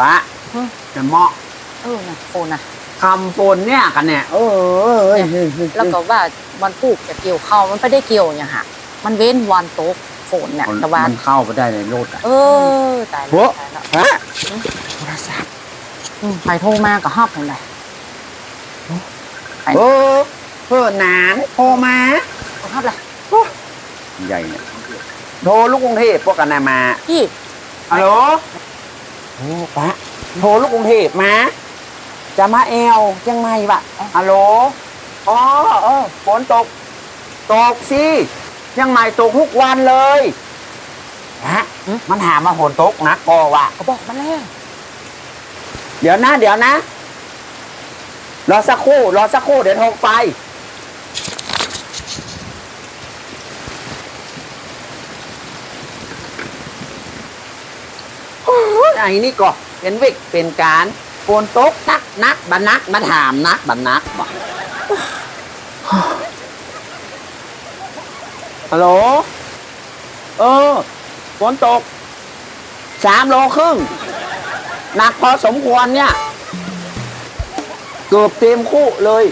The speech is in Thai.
ปะฮะจะเหมาะเออนะโฟนนะคำฝนเนี่ยกันเนี่ยเออเออเออเออเออแล้วก็ว่าวันปลูกจะเกี่ยวข้าวมันไม่ได้เกี่ยวอย่างฮะมันเว้นวันตกฝนเนี่ยมันแต่ว่ามันเข้าไปได้ในรถอะเออตายโว้แล้วตายแล้วฮะโทรศัพท์อืมไปโทรมาก็ฮอบเห็นไหมเออเพื่อนานโทรมาก็ฮอบเลยใหญ่เนี่ยโทรลูกกรุงเทพพวกกันนะมาพี่ฮัลโหล โอ้ปะโทรลูกกรุงเทพมาจะมาแอลยังไงวะฮัลโหลอ๋อเออฝนตก ตกสิยังไงตกทุกวันเลยฮะมันถามมาฝนตกนะกอว่ะก็บอกมาแล้วเดี๋ยวนะ เดี๋ยวนะ รอสักครู่ รอสักครู่เดี๋ยวโทรไป โอ้ย ไอ้นี่ก็เป็นวิกเป็นการโกนตกนักนักบันนักมาถามนักบันนักบ่ฮัลโหล เออฝนตกสามโลครึ่งหนักพอสมควรเนี่ย เกือบเต็มคู่เลย